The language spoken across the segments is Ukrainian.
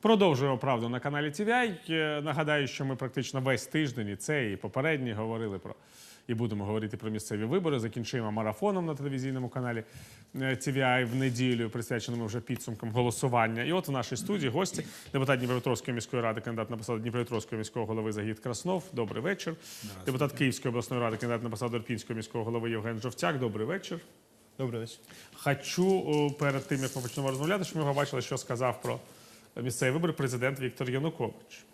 Продовжуємо правду на каналі TVI. Е, Нагадаю, що ми практично весь тиждень і це і попередні говорили про і будемо говорити про місцеві вибори. Закінчуємо марафоном на телевізійному каналі е, TVI в неділю, присвяченому вже підсумкам голосування. І от у нашій студії гості депутат Дніпропетровської міської ради, кандидат на посаду Дніпропетровського міського голови Загід Краснов. Добрий вечір. Депутат Київської обласної ради, кандидат на посаду Ірпінського міського голови Євген Жовтяк. Добрий вечір. Добрий вечір. Хочу перед тим, як ми почнемо розмовляти, щоб ми побачили, що сказав про місцеві вибори президент Віктор Янукович.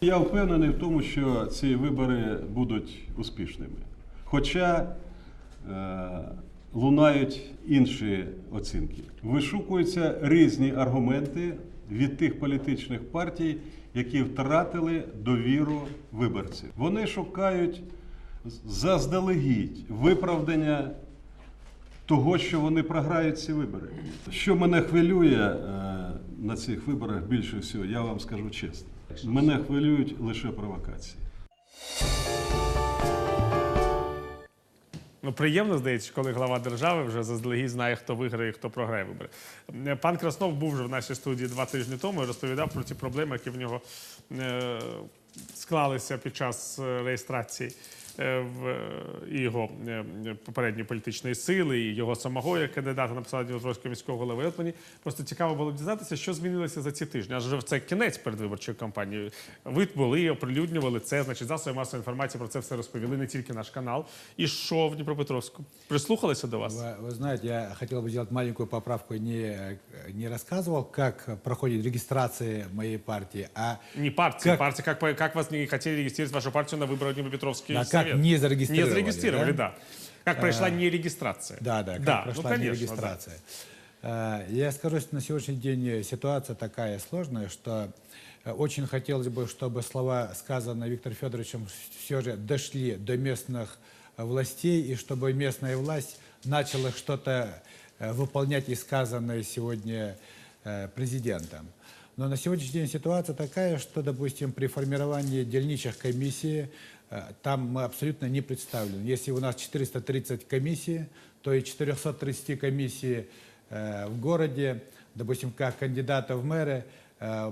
Я впевнений в тому, що ці вибори будуть успішними. Хоча е, лунають інші оцінки. Вишукуються різні аргументи від тих політичних партій, які втратили довіру виборців. Вони шукають заздалегідь виправдання того, що вони програють ці вибори. Що мене хвилює е, на цих виборах більше всього, я вам скажу чесно. Мене хвилюють лише провокації. Ну, приємно здається, коли глава держави вже заздалегідь знає, хто виграє і хто програє вибори. Е, Пан Краснов був вже в нашій студії два тижні тому і розповідав про ті проблеми, які в нього е, склалися під час е, реєстрації і його е, попередньої політичної сили, і його самого як кандидата на посаду Дніпровського міського голови. От мені просто цікаво було б дізнатися, що змінилося за ці тижні. Аж вже це кінець передвиборчої кампанії. Ви були, оприлюднювали це, значить, засоби масової інформації про це все розповіли, не тільки наш канал. І що в Дніпропетровську? Прислухалися до вас? Вы, вы знаете, я хотел бы сделать маленькую поправку. Не, не рассказывал, как проходит регистрация моей партии, а Не партия. Как- Партия, как, по- как вас не хотели регистрировать вашу партию на выборах в Днепропетровский Да, совет? не зарегистрировали, Не зарегистрировали, да. да? Как прошла не регистрация. да, да, как да прошла ну, конечно, регистрация. Э, Я скажу, что на сегодняшний день ситуация такая сложная, что э, очень хотелось бы, чтобы слова, сказанные Виктором Федоровичем, все же дошли до местных э, властей, и чтобы местная власть начала что-то э, выполнять и сказанное сегодня э, президентом. Но на сегодняшний день ситуация такая, что, допустим, при формировании дельничных комиссий э, там мы абсолютно не представлены. Если у нас 430 комиссий, то и 430 комиссий э, в городе, допустим, как кандидата в мэры, э,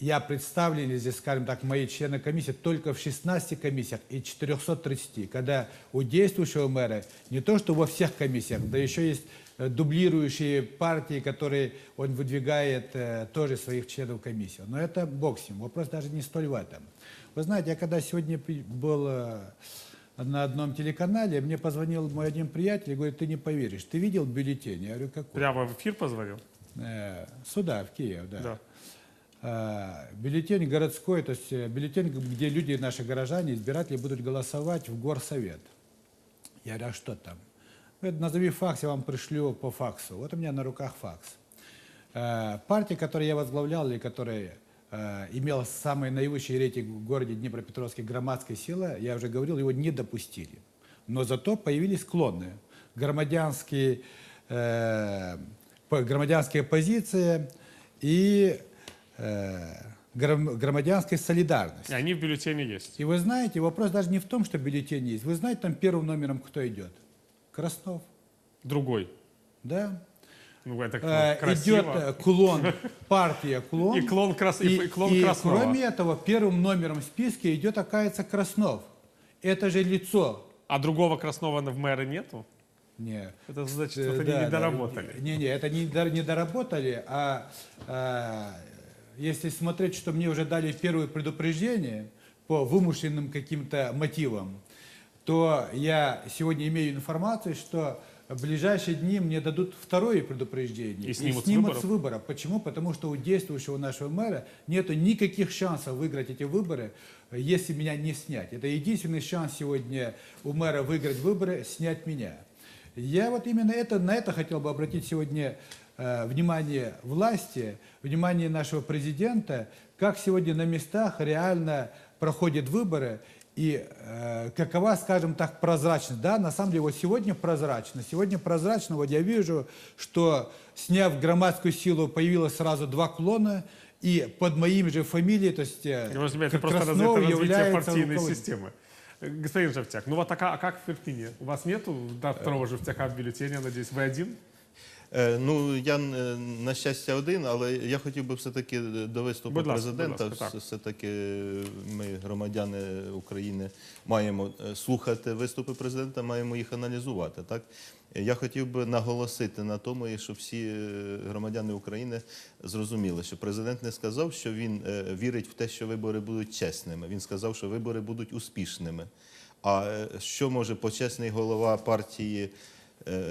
я представлен, здесь, скажем так, мои члены комиссии только в 16 комиссиях и 430, когда у действующего мэра не то, что во всех комиссиях, да еще есть дублирующие партии, которые он выдвигает э, тоже своих членов комиссии. Но это бог с ним, вопрос даже не столь в этом. Вы знаете, я когда сегодня был э, на одном телеканале, мне позвонил мой один приятель и говорит, ты не поверишь, ты видел бюллетень? Я говорю, какой? Прямо в эфир позвонил? Э, сюда, в Киев, да. Да. Э, бюллетень городской, то есть э, бюллетень, где люди, наши горожане, избиратели будут голосовать в горсовет. Я говорю, а что там? Назови факс, я вам пришлю по факсу. Вот у меня на руках факс. Э, партия, которую я возглавлял, или которая э, имела самый наивысший рейтинг в городе Днепропетровске, громадская сила, я уже говорил, его не допустили. Но зато появились клоны. Громадянские, э, громадянская позиция и э, гром- громадянская солидарность. И они в бюллетене есть. И вы знаете, вопрос даже не в том, что бюллетень есть. Вы знаете, там первым номером кто идет? Краснов. Другой. Да? Ну, это Э, красиво. идет э, клон, партия клон. И клон крас- и клон и Краснова. кроме этого, первым номером в списке идет, оказывается, Краснов. Это же лицо. А другого Краснова в мэра нету? Не. Это значит, Э, что они да, не доработали. Не, не, это не, не доработали, а, а, если смотреть, что мне уже дали первое предупреждение по вымышленным каким-то мотивам, то я сегодня имею информацию, что в ближайшие дни мне дадут второе предупреждение. И снимут с снимут выборов? с выборов. Почему? Потому что у действующего нашего мэра нет никаких шансов выиграть эти выборы, если меня не снять. Это единственный шанс сегодня у мэра выиграть выборы, снять меня. Я вот именно это, на это хотел бы обратить сегодня э, внимание власти, внимание нашего президента, как сегодня на местах реально проходят выборы и э, какова, скажем так, прозрачность. Да, на самом деле, вот сегодня прозрачно. Сегодня прозрачно, вот я вижу, что сняв громадскую силу, появилось сразу два клона, и под моим же фамилией, то есть э, Я просто это просто Краснов развитие, развитие является партийной руководителем. системы. Э, Господин Жовтяк, ну вот а, ка- а как в Ирпине? У вас нету да, второго Жовтяка в бюллетене, я надеюсь, вы один? Е, Ну, я е, на щастя один, але я хотів би все-таки до виступу Будь ласка, президента. будь ласка, все-таки ми, громадяни України, маємо е, слухати виступи президента, маємо їх аналізувати. Так? Я хотів би наголосити на тому, і щоб всі е, громадяни України зрозуміли, що президент не сказав, що він е, вірить в те, що вибори будуть чесними. Він сказав, що вибори будуть успішними. А е, що може почесний голова партії е,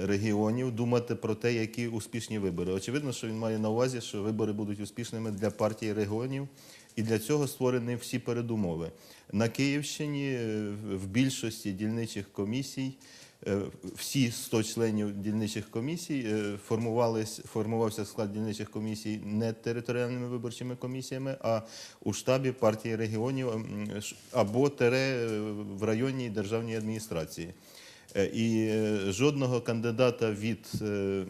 регіонів думати про те, які успішні вибори? Очевидно, що він має на увазі, що вибори будуть успішними для партії регіонів, і для цього створені всі передумови. На Київщині е, в більшості дільничих комісій. е, Всі 100 членів дільничих комісій е, формувався склад дільничих комісій не територіальними виборчими комісіями, а у штабі партії регіонів або тере е, в районній державній адміністрації. Е, І е, жодного кандидата від е,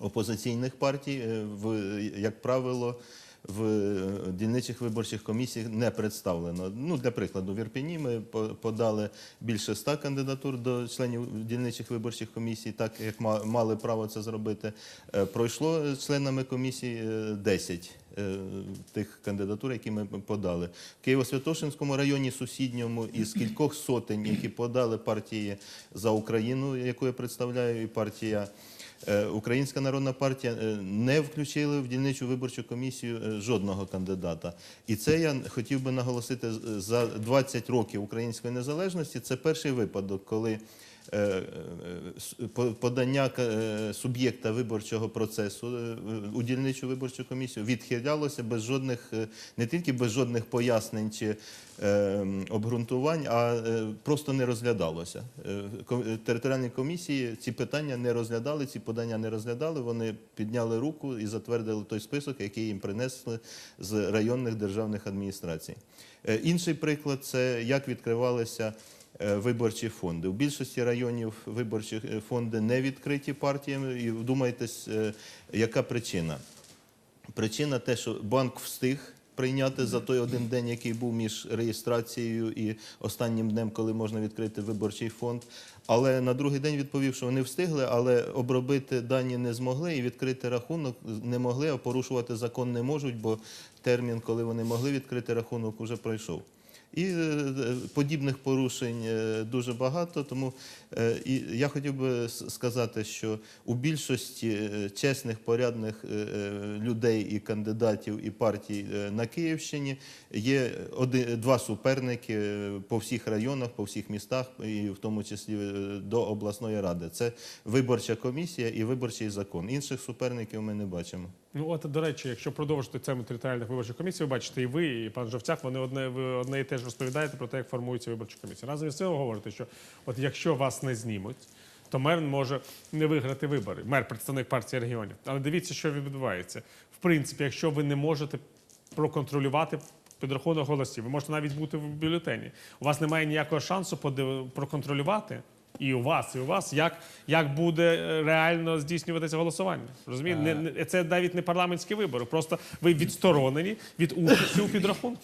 опозиційних партій, як правило, в е, дільничих виборчих комісіях не представлено. Ну, для прикладу, в Ірпіні ми по- подали більше ста кандидатур до членів дільничих виборчих комісій, так як ма- мали право це зробити. Е, Пройшло членами комісії е, 10 е, тих кандидатур, які ми подали. В Києво-Святошинському районі сусідньому із кількох сотень, які подали партії за Україну, яку я представляю, і партія. Е, Українська народна партія е, не включили в дільничу виборчу комісію е, жодного кандидата. І це я хотів би наголосити за 20 років української незалежності. Це перший випадок, коли подання е, суб'єкта виборчого процесу е, у дільничу виборчу комісію відхилялося без жодних, е, не тільки без жодних пояснень чи е, обґрунтувань, а е, просто не розглядалося. Е, е, Територіальні комісії ці питання не розглядали, ці подання не розглядали. Вони підняли руку і затвердили той список, який їм принесли з районних державних адміністрацій. Е, Інший приклад це як відкривалися е, виборчі фонди. У більшості районів виборчі е, фонди не відкриті партіями. І вдумайтесь, е, яка причина? Причина те, що банк встиг прийняти за той один день, який був між реєстрацією і останнім днем, коли можна відкрити виборчий фонд. Але на другий день відповів, що вони встигли, але обробити дані не змогли і відкрити рахунок не могли, а порушувати закон не можуть, бо термін, коли вони могли відкрити рахунок, уже пройшов. І е, подібних порушень е, дуже багато. Тому е, і я хотів би сказати, що у більшості чесних, порядних людей і кандидатів і партій на Київщині є один, два суперники по всіх районах, по всіх містах, і в тому числі до обласної ради. Це виборча комісія і виборчий закон. Інших суперників ми не бачимо. Ну от до речі, якщо продовжити тему територіальних виборчих комісій, ви бачите, і ви, і пан Жовцяк, вони одне одне і теж розповідаєте про те, як формуються виборчі комісії. Разом із цим ви говорите, що от якщо вас не знімуть, то мер може не виграти вибори. Мер представник партії регіонів. Але дивіться, що відбувається. В принципі, якщо ви не можете проконтролювати. Підрахунок голосів. Ви можете навіть бути в бюлетені. У вас немає ніякого шансу проконтролювати і у вас, і у вас, як, як буде е, реально здійснюватися голосування. Розумієте? Не, це навіть не парламентські вибори. Просто ви відсторонені від участі у підрахунку.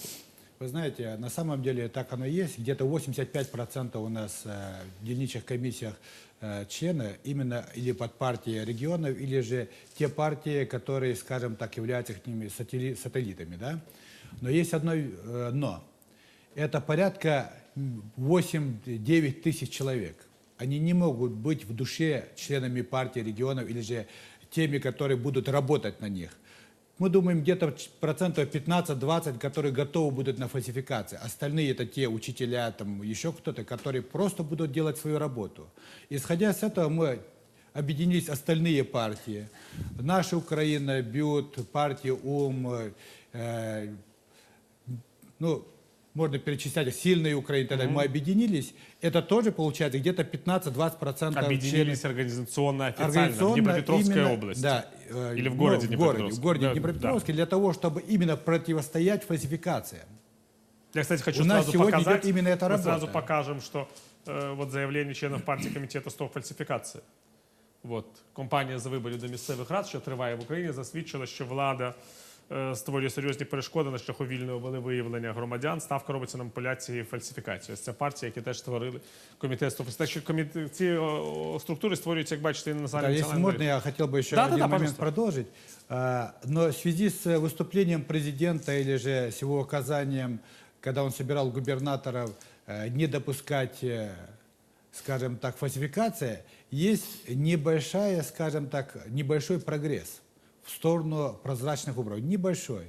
Вы знаете, на самом деле так оно и есть. Где-то 85% у нас э, в дельничных комиссиях э, члены именно или под партии регионов, или же те партии, которые, скажем так, являются их ними сателли- сателлитами. Да? Но есть одно э, но. Это порядка м, 8-9 тысяч человек. Они не могут быть в душе членами партии регионов или же теми, которые будут работать на них. Мы думаем, где-то ч- процентов 15-20, которые готовы будут на фальсификации. Остальные это те учителя, там еще кто-то, которые просто будут делать свою работу. Исходя с этого мы объединились остальные партии. Наша Украина, БЮТ, партия УМ, э, ну, можно перечислять сильные Украины, тогда мы объединились. Это тоже получается где-то 15-20% Объединились организационно официально в Организационно Днепропетровской именно- области. Да, э, Или в ну, городе в городе, Днепропетровске. в городе Да, Днепропетровске для того, чтобы именно противостоять фальсификациям. Я, кстати, хочу У нас сразу сегодня показать. идет именно эта мы работа. сразу покажем, что э, вот заявление членов партії комітету «Стоп фальсифікації». От, компанія за виборів до місцевих рад, що триває в Україні, засвідчила, що влада е, створює серйозні перешкоди на шляху вільного волевиявлення громадян. Ставка робиться на маніпуляції і фальсифікацію. Ось Це партії, які теж створили комітет «Стоп». Так що коміт... ці о, о, структури створюються, як бачите, і на Да, національному если національному можно, я хотел бы еще Да, да, один да, момент пожалуйста. продолжить. А, Но в связи с э, выступлением президента или же с его указанием, когда он собирал губернаторов э, не допускать, э, скажем так, фальсификации, есть небольшая, скажем так, небольшой прогресс В сторону прозрачных выборов. Небольшой.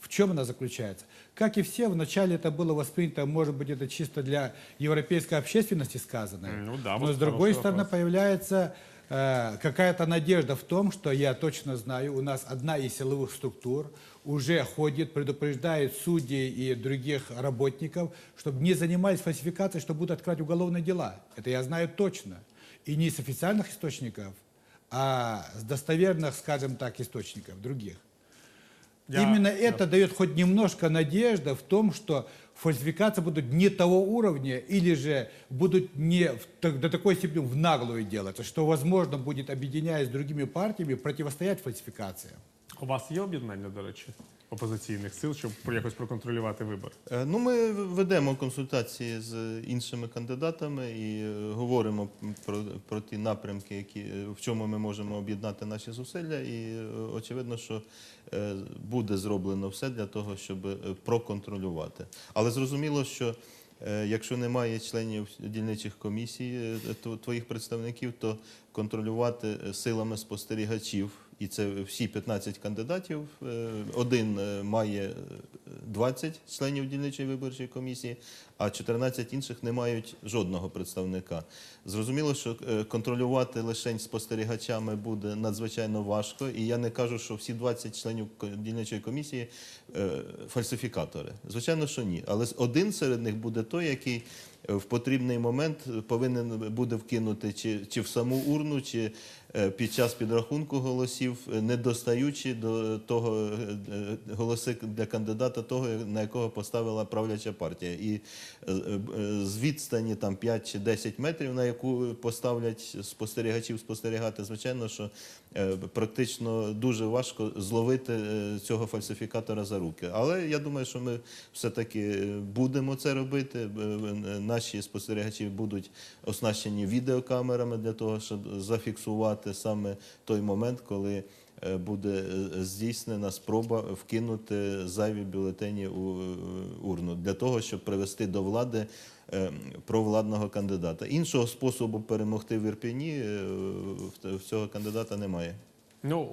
В чем она заключается? Как и все, вначале это было воспринято, может быть, это чисто для европейской общественности сказано. Ну да, Но вот с другой стороны, вопрос. появляется э, какая-то надежда в том, что я точно знаю, у нас одна из силовых структур уже ходит, предупреждает судей и других работников, чтобы не занимались фальсификацией, что будут открывать уголовные дела. Это я знаю точно. И не с официальных источников, а с достоверных, скажем так, источников других. Я- Именно я- это дает хоть немножко надежды в том, что фальсификации будут не того уровня или же будут не в так- до такой степени в наглую делаться, что возможно будет, объединяясь с другими партиями, противостоять фальсификациям. У вас є об'єднання, до речі, опозиційних сил, щоб якось проконтролювати вибори? Е, Ну, ми ведемо консультації з іншими кандидатами і е, говоримо про, про ті напрямки, які, е, в чому ми можемо об'єднати наші зусилля. І очевидно, що буде зроблено все для того, щоб проконтролювати. Але зрозуміло, що якщо немає членів дільничих комісій, твоїх представників, то контролювати силами спостерігачів. І це всі 15 кандидатів. Е, Один е, має е, 20 членів дільничої виборчої комісії, а 14 інших не мають жодного представника. Зрозуміло, що е, контролювати лише спостерігачами буде надзвичайно важко, і я не кажу, що всі 20 членів дільничої комісії е, фальсифікатори. Звичайно, що ні. Але один серед них буде той, який е, в потрібний момент повинен буде вкинути чи, чи в саму урну, чи е, під час підрахунку голосів, е, не достаючи до того е, е, голоси для кандидата, того, на якого поставила правляча партія. І е, е, з відстані там 5 чи 10 метрів, на яку поставлять спостерігачів спостерігати, звичайно, що е, практично дуже важко зловити е, цього фальсифікатора за руки. Але я думаю, що ми все-таки е, будемо це робити. Е, е, Наші спостерігачі будуть оснащені відеокамерами для того, щоб зафіксувати саме той момент, коли е, буде е, здійснена спроба вкинути зайві бюлетені у е, урну для того, щоб привести до влади е, провладного кандидата. Іншого способу перемогти в Ірпіні е, в цього кандидата немає. Ну,